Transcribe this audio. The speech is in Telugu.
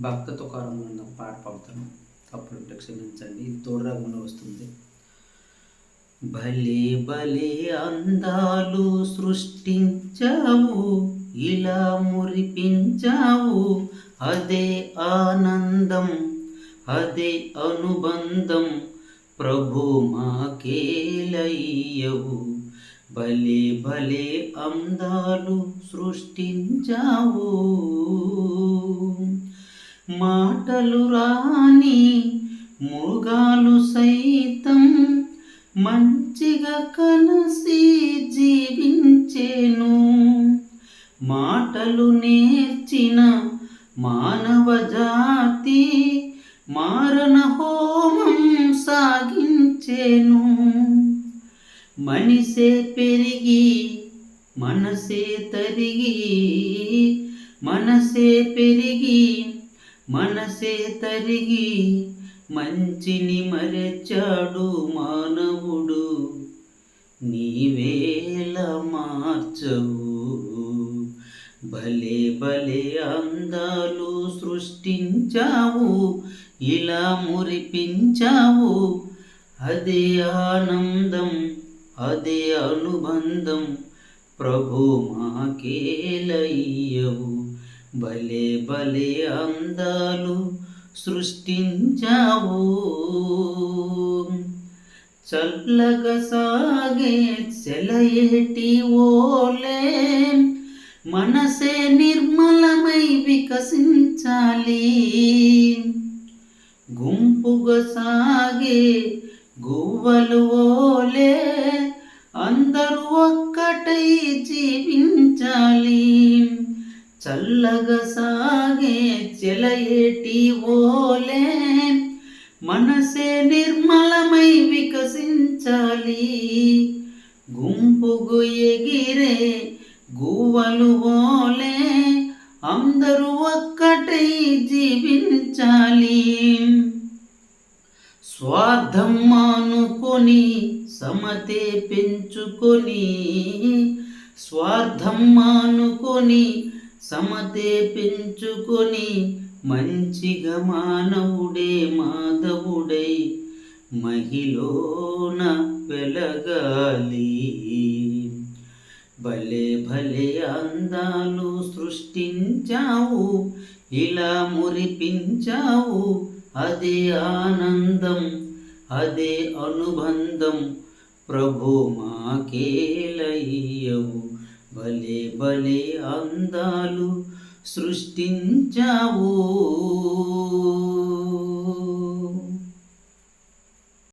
భక్త తుకారం ఉన్న పాట పాడుతాను. తప్పులుంటే క్షమించండి ఇది తోడురాగంలో వస్తుంది. భలే భలే అందాలు సృష్టించావు ఇలా మురిపించావు. అదే ఆనందం అదే అనుబంధం ప్రభు మాకేలయ్యవు భలే భలే అందాలు సృష్టించావు. మాటలు రాని మృగాలు సైతం మంచిగా కలిసి జీవించేను. మాటలు నేర్చిన మానవ జాతి మారణ హోమం సాగించేను. మనిసే పెరిగి మనసే తరిగి మనసే పెరిగి మనసే తరిగి మంచిని మరచాడు మానవుడు. నీవేల మార్చవు. భలే భలే అందాలు సృష్టించావు ఇలా మురిపించావు. అదే ఆనందం అదే అనుబంధం ప్రభు మాకేలయ్యవు భలే భలే అందాలు సృష్టించావు. చల్లగా సాగే సెలయేటి ఓలే? మనసే నిర్మలమై వికసించాలి. గుంపుగా సాగే గువ్వలు ఓలే? అందరూ ఒక్కటై జీవించాలి. చల్లగా సాగే చెలయేటి ఓలే. మనసే నిర్మలమై వికసించాలి. గుంపుగు ఎగిరే గువ్వలు ఓలే. అందరూ ఒక్కటై జీవించాలి. స్వార్థం మానుకొని సమతే పెంచుకొని స్వార్థం మానుకొని సమతే పెంచుకొని మంచిగా మానవుడే మాధవుడై మహిళన వెలగాలి. భలే భలే అందాలు సృష్టించావు ఇలా మురిపించావు. అదే ఆనందం అదే అనుబంధం ప్రభు మాకేలయ్యవు. భలే భలే అందాలు సృష్టించావు.